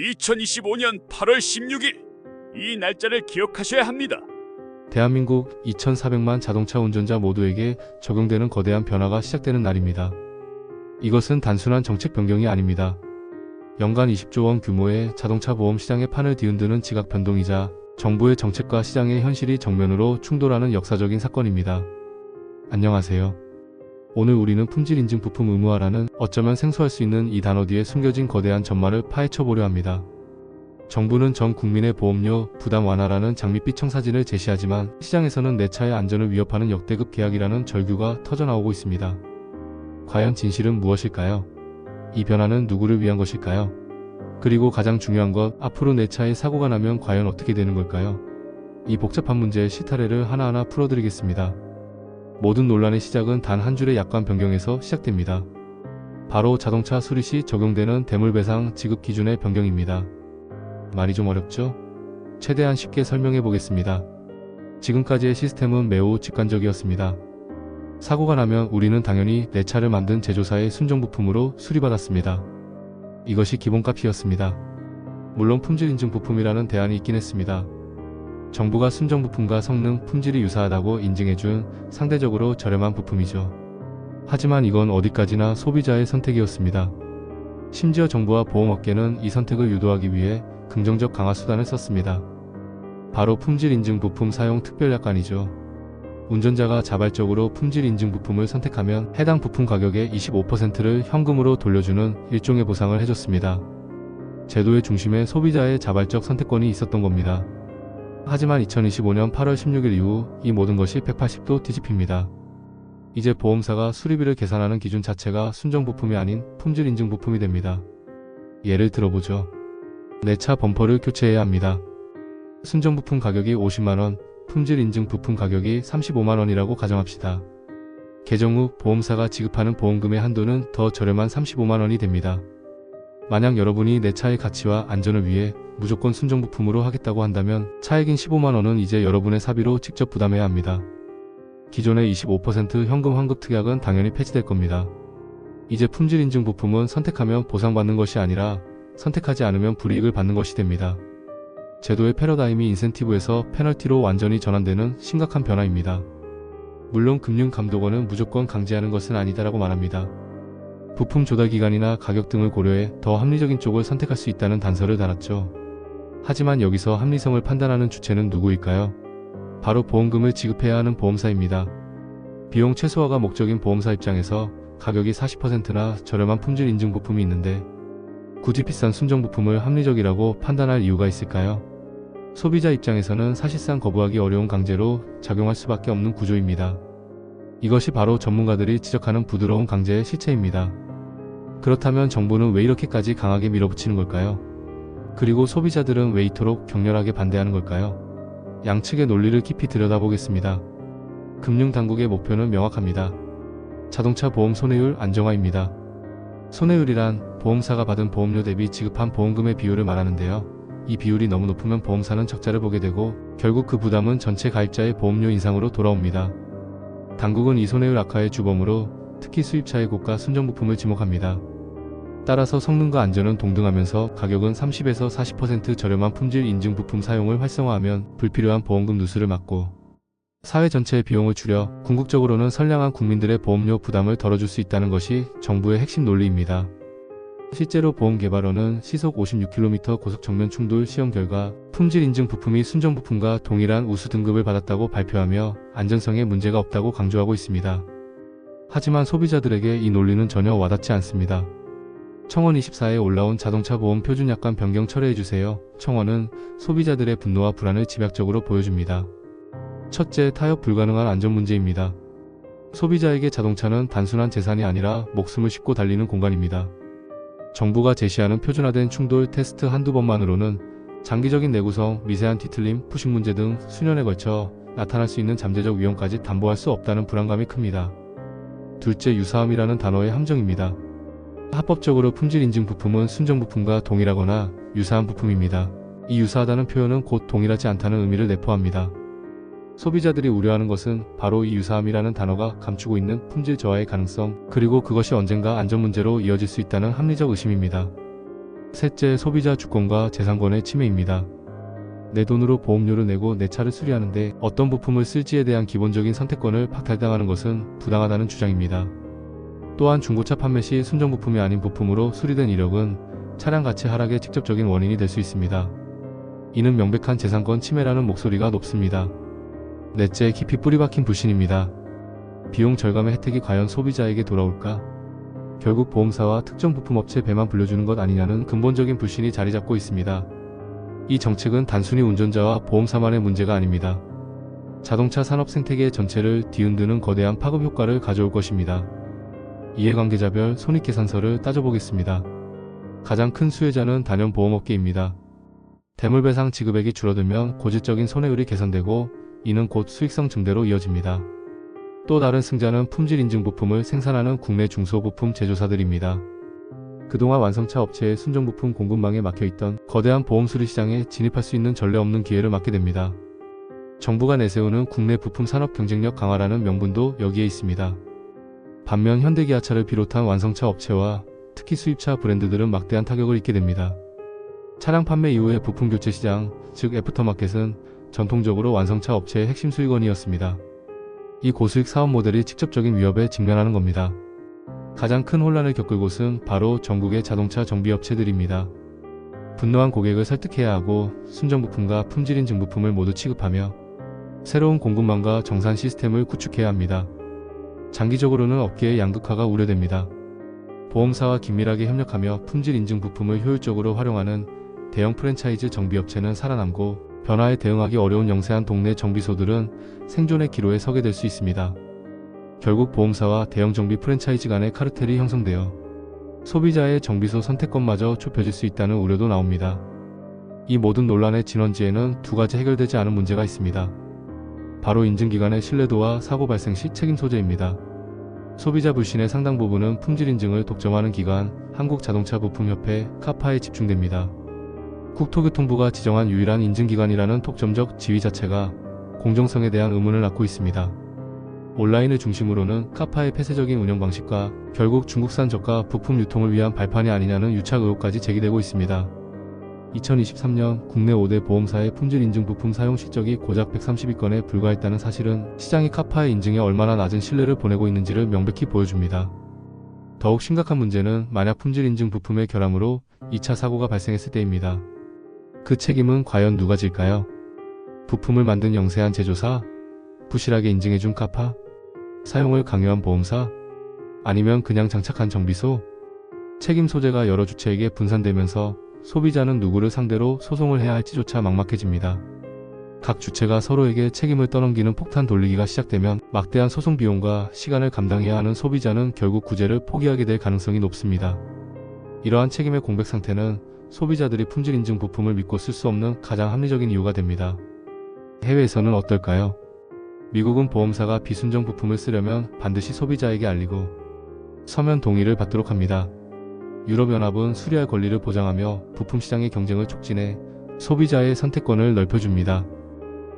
2025년 8월 16일 이 날짜를 기억하셔야 합니다. 대한민국 2,400만 자동차 운전자 모두에게 적용되는 거대한 변화가 시작되는 날입니다. 이것은 단순한 정책 변경이 아닙니다. 연간 20조 원 규모의 자동차 보험 시장의 판을 뒤흔드는 지각 변동이자 정부의 정책과 시장의 현실이 정면으로 충돌하는 역사적인 사건입니다. 안녕하세요. 오늘 우리는 품질 인증 부품 의무화라는 어쩌면 생소할 수 있는 이 단어 뒤에 숨겨진 거대한 전말을 파헤쳐 보려 합니다. 정부는 전 국민의 보험료 부담 완화라는 장밋빛 청사진을 제시하지만 시장에서는 내 차의 안전을 위협하는 역대급 계약이라는 절규가 터져나오고 있습니다. 과연 진실은 무엇일까요? 이 변화는 누구를 위한 것일까요? 그리고 가장 중요한 것, 앞으로 내 차에 사고가 나면 과연 어떻게 되는 걸까요? 이 복잡한 문제의 실타래를 하나하나 풀어드리겠습니다. 모든 논란의 시작은 단 한 줄의 약관 변경에서 시작됩니다. 바로 자동차 수리 시 적용되는 대물배상 지급 기준의 변경입니다. 말이 좀 어렵죠? 최대한 쉽게 설명해 보겠습니다. 지금까지의 시스템은 매우 직관적이었습니다. 사고가 나면 우리는 당연히 내 차를 만든 제조사의 순정 부품으로 수리받았습니다. 이것이 기본값이었습니다. 물론 품질 인증 부품이라는 대안이 있긴 했습니다. 정부가 순정 부품과 성능, 품질이 유사하다고 인증해준 상대적으로 저렴한 부품이죠. 하지만 이건 어디까지나 소비자의 선택이었습니다. 심지어 정부와 보험업계는 이 선택을 유도하기 위해 긍정적 강화 수단을 썼습니다. 바로 품질 인증 부품 사용 특별 약관이죠. 운전자가 자발적으로 품질 인증 부품을 선택하면 해당 부품 가격의 25%를 현금으로 돌려주는 일종의 보상을 해줬습니다. 제도의 중심에 소비자의 자발적 선택권이 있었던 겁니다. 하지만 2025년 8월 16일 이후 이 모든 것이 180도 뒤집힙니다. 이제 보험사가 수리비를 계산하는 기준 자체가 순정 부품이 아닌 품질 인증 부품이 됩니다. 예를 들어보죠. 내 차 범퍼를 교체해야 합니다. 순정 부품 가격이 50만원, 품질 인증 부품 가격이 35만원이라고 가정합시다. 개정 후 보험사가 지급하는 보험금의 한도는 더 저렴한 35만원이 됩니다. 만약 여러분이 내 차의 가치와 안전을 위해 무조건 순정 부품으로 하겠다고 한다면 차액인 15만원은 이제 여러분의 사비로 직접 부담해야 합니다. 기존의 25% 현금 환급 특약은 당연히 폐지될 겁니다. 이제 품질 인증 부품은 선택하면 보상받는 것이 아니라 선택하지 않으면 불이익을 받는 것이 됩니다. 제도의 패러다임이 인센티브에서 페널티로 완전히 전환되는 심각한 변화입니다. 물론 금융감독원은 무조건 강제하는 것은 아니다라고 말합니다. 부품 조달 기간이나 가격 등을 고려해 더 합리적인 쪽을 선택할 수 있다는 단서를 달았죠. 하지만 여기서 합리성을 판단하는 주체는 누구일까요? 바로 보험금을 지급해야 하는 보험사입니다. 비용 최소화가 목적인 보험사 입장에서 가격이 40%나 저렴한 품질 인증 부품이 있는데 굳이 비싼 순정 부품을 합리적이라고 판단할 이유가 있을까요? 소비자 입장에서는 사실상 거부하기 어려운 강제로 작용할 수밖에 없는 구조입니다. 이것이 바로 전문가들이 지적하는 부드러운 강제의 실체입니다. 그렇다면 정부는 왜 이렇게까지 강하게 밀어붙이는 걸까요? 그리고 소비자들은 왜 이토록 격렬하게 반대하는 걸까요? 양측의 논리를 깊이 들여다보겠습니다. 금융당국의 목표는 명확합니다. 자동차 보험 손해율 안정화입니다. 손해율이란 보험사가 받은 보험료 대비 지급한 보험금의 비율을 말하는데요. 이 비율이 너무 높으면 보험사는 적자를 보게 되고 결국 그 부담은 전체 가입자의 보험료 인상으로 돌아옵니다. 당국은 이 손해율 악화의 주범으로 특히 수입차의 고가 순정 부품을 지목합니다. 따라서 성능과 안전은 동등하면서 가격은 30에서 40% 저렴한 품질 인증 부품 사용을 활성화하면 불필요한 보험금 누수를 막고 사회 전체의 비용을 줄여 궁극적으로는 선량한 국민들의 보험료 부담을 덜어줄 수 있다는 것이 정부의 핵심 논리입니다. 실제로 보험개발원은 시속 56km 고속 정면 충돌 시험 결과 품질 인증 부품이 순정 부품과 동일한 우수 등급을 받았다고 발표하며 안전성에 문제가 없다고 강조하고 있습니다. 하지만 소비자들에게 이 논리는 전혀 와닿지 않습니다. 청원 24에 올라온 자동차 보험 표준 약관 변경 철회해주세요. 청원은 소비자들의 분노와 불안을 집약적으로 보여줍니다. 첫째, 타협 불가능한 안전 문제입니다. 소비자에게 자동차는 단순한 재산이 아니라 목숨을 싣고 달리는 공간입니다. 정부가 제시하는 표준화된 충돌 테스트 한두 번만으로는 장기적인 내구성, 미세한 뒤틀림, 푸싱 문제 등 수년에 걸쳐 나타날 수 있는 잠재적 위험까지 담보할 수 없다는 불안감이 큽니다. 둘째, 유사함이라는 단어의 함정입니다. 합법적으로 품질 인증 부품은 순정 부품과 동일하거나 유사한 부품입니다. 이 유사하다는 표현은 곧 동일하지 않다는 의미를 내포합니다. 소비자들이 우려하는 것은 바로 이 유사함이라는 단어가 감추고 있는 품질 저하의 가능성, 그리고 그것이 언젠가 안전 문제로 이어질 수 있다는 합리적 의심입니다. 셋째, 소비자 주권과 재산권의 침해입니다. 내 돈으로 보험료를 내고 내 차를 수리하는데 어떤 부품을 쓸지에 대한 기본적인 선택권을 박탈당하는 것은 부당하다는 주장입니다. 또한 중고차 판매 시 순정 부품이 아닌 부품으로 수리된 이력은 차량 가치 하락의 직접적인 원인이 될 수 있습니다. 이는 명백한 재산권 침해라는 목소리가 높습니다. 넷째, 깊이 뿌리박힌 불신입니다. 비용 절감의 혜택이 과연 소비자에게 돌아올까? 결국 보험사와 특정 부품업체 배만 불려주는 것 아니냐는 근본적인 불신이 자리 잡고 있습니다. 이 정책은 단순히 운전자와 보험사만의 문제가 아닙니다. 자동차 산업 생태계 전체를 뒤흔드는 거대한 파급 효과를 가져올 것입니다. 이해관계자별 손익계산서를 따져보겠습니다. 가장 큰 수혜자는 단연 보험업계입니다. 대물배상 지급액이 줄어들면 고질적인 손해율이 개선되고 이는 곧 수익성 증대로 이어집니다. 또 다른 승자는 품질 인증 부품을 생산하는 국내 중소부품 제조사들입니다. 그동안 완성차 업체의 순정부품 공급망에 막혀있던 거대한 보험 수리 시장에 진입할 수 있는 전례 없는 기회를 맞게 됩니다. 정부가 내세우는 국내 부품 산업 경쟁력 강화라는 명분도 여기에 있습니다. 반면 현대기아차를 비롯한 완성차 업체와 특히 수입차 브랜드들은 막대한 타격을 입게 됩니다. 차량 판매 이후의 부품 교체 시장, 즉 애프터마켓은 전통적으로 완성차 업체의 핵심 수익원이었습니다. 이 고수익 사업 모델이 직접적인 위협에 직면하는 겁니다. 가장 큰 혼란을 겪을 곳은 바로 전국의 자동차 정비업체들입니다. 분노한 고객을 설득해야 하고 순정부품과 품질인 증부품을 모두 취급하며 새로운 공급망과 정산 시스템을 구축해야 합니다. 장기적으로는 업계의 양극화가 우려됩니다. 보험사와 긴밀하게 협력하며 품질 인증 부품을 효율적으로 활용하는 대형 프랜차이즈 정비업체는 살아남고 변화에 대응하기 어려운 영세한 동네 정비소들은 생존의 기로에 서게 될 수 있습니다. 결국 보험사와 대형 정비 프랜차이즈 간의 카르텔이 형성되어 소비자의 정비소 선택권마저 좁혀질 수 있다는 우려도 나옵니다. 이 모든 논란의 진원지에는 두 가지 해결되지 않은 문제가 있습니다. 바로 인증기관의 신뢰도와 사고 발생 시 책임 소재입니다. 소비자 불신의 상당 부분은 품질 인증을 독점하는 기관 한국자동차부품협회 카파에 집중됩니다. 국토교통부가 지정한 유일한 인증기관이라는 독점적 지위 자체가 공정성에 대한 의문을 낳고 있습니다. 온라인을 중심으로는 카파의 폐쇄적인 운영 방식과 결국 중국산 저가 부품 유통을 위한 발판이 아니냐는 유착 의혹까지 제기되고 있습니다. 2023년 국내 5대 보험사의 품질 인증 부품 사용 실적이 고작 132건에 불과했다는 사실은 시장이 카파의 인증에 얼마나 낮은 신뢰를 보내고 있는지를 명백히 보여줍니다. 더욱 심각한 문제는 만약 품질 인증 부품의 결함으로 2차 사고가 발생했을 때입니다. 그 책임은 과연 누가 질까요? 부품을 만든 영세한 제조사? 부실하게 인증해준 카파? 사용을 강요한 보험사? 아니면 그냥 장착한 정비소? 책임 소재가 여러 주체에게 분산되면서 소비자는 누구를 상대로 소송을 해야 할지조차 막막해집니다. 각 주체가 서로에게 책임을 떠넘기는 폭탄 돌리기가 시작되면 막대한 소송 비용과 시간을 감당해야 하는 소비자는 결국 구제를 포기하게 될 가능성이 높습니다. 이러한 책임의 공백 상태는 소비자들이 품질 인증 부품을 믿고 쓸 수 없는 가장 합리적인 이유가 됩니다. 해외에서는 어떨까요? 미국은 보험사가 비순정 부품을 쓰려면 반드시 소비자에게 알리고 서면 동의를 받도록 합니다. 유럽연합은 수리할 권리를 보장하며 부품 시장의 경쟁을 촉진해 소비자의 선택권을 넓혀줍니다.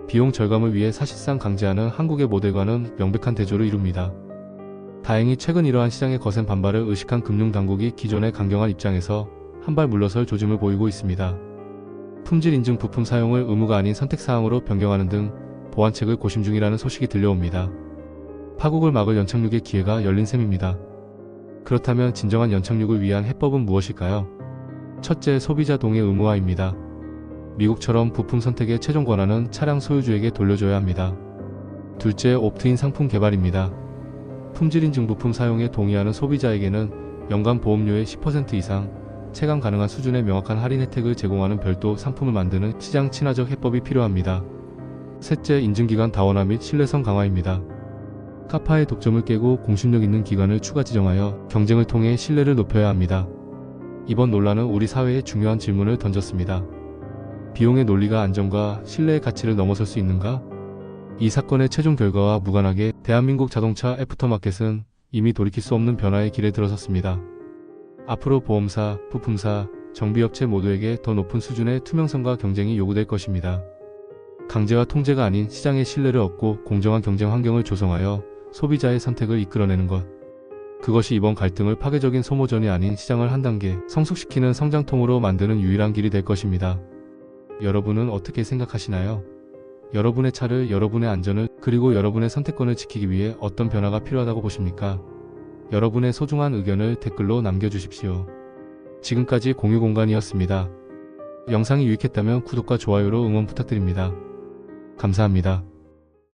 비용 절감을 위해 사실상 강제하는 한국의 모델과는 명백한 대조를 이룹니다. 다행히 최근 이러한 시장의 거센 반발을 의식한 금융당국이 기존의 강경한 입장에서 한 발 물러설 조짐을 보이고 있습니다. 품질 인증 부품 사용을 의무가 아닌 선택사항으로 변경하는 등 보완책을 고심 중이라는 소식이 들려옵니다. 파국을 막을 연착륙의 기회가 열린 셈입니다. 그렇다면 진정한 연착륙을 위한 해법은 무엇일까요? 첫째, 소비자 동의 의무화입니다. 미국처럼 부품 선택의 최종 권한은 차량 소유주에게 돌려줘야 합니다. 둘째, 옵트인 상품 개발입니다. 품질 인증 부품 사용에 동의하는 소비자에게는 연간 보험료의 10% 이상 체감 가능한 수준의 명확한 할인 혜택을 제공하는 별도 상품을 만드는 시장 친화적 해법이 필요합니다. 셋째, 인증기관 다원화 및 신뢰성 강화입니다. 카파의 독점을 깨고 공신력 있는 기관을 추가 지정하여 경쟁을 통해 신뢰를 높여야 합니다. 이번 논란은 우리 사회에 중요한 질문을 던졌습니다. 비용의 논리가 안전과 신뢰의 가치를 넘어설 수 있는가? 이 사건의 최종 결과와 무관하게 대한민국 자동차 애프터마켓은 이미 돌이킬 수 없는 변화의 길에 들어섰습니다. 앞으로 보험사, 부품사, 정비업체 모두에게 더 높은 수준의 투명성과 경쟁이 요구될 것입니다. 강제와 통제가 아닌 시장의 신뢰를 얻고 공정한 경쟁 환경을 조성하여 소비자의 선택을 이끌어내는 것. 그것이 이번 갈등을 파괴적인 소모전이 아닌 시장을 한 단계 성숙시키는 성장통으로 만드는 유일한 길이 될 것입니다. 여러분은 어떻게 생각하시나요? 여러분의 차를, 여러분의 안전을, 그리고 여러분의 선택권을 지키기 위해 어떤 변화가 필요하다고 보십니까? 여러분의 소중한 의견을 댓글로 남겨주십시오. 지금까지 공유 공간이었습니다. 영상이 유익했다면 구독과 좋아요로 응원 부탁드립니다. 감사합니다.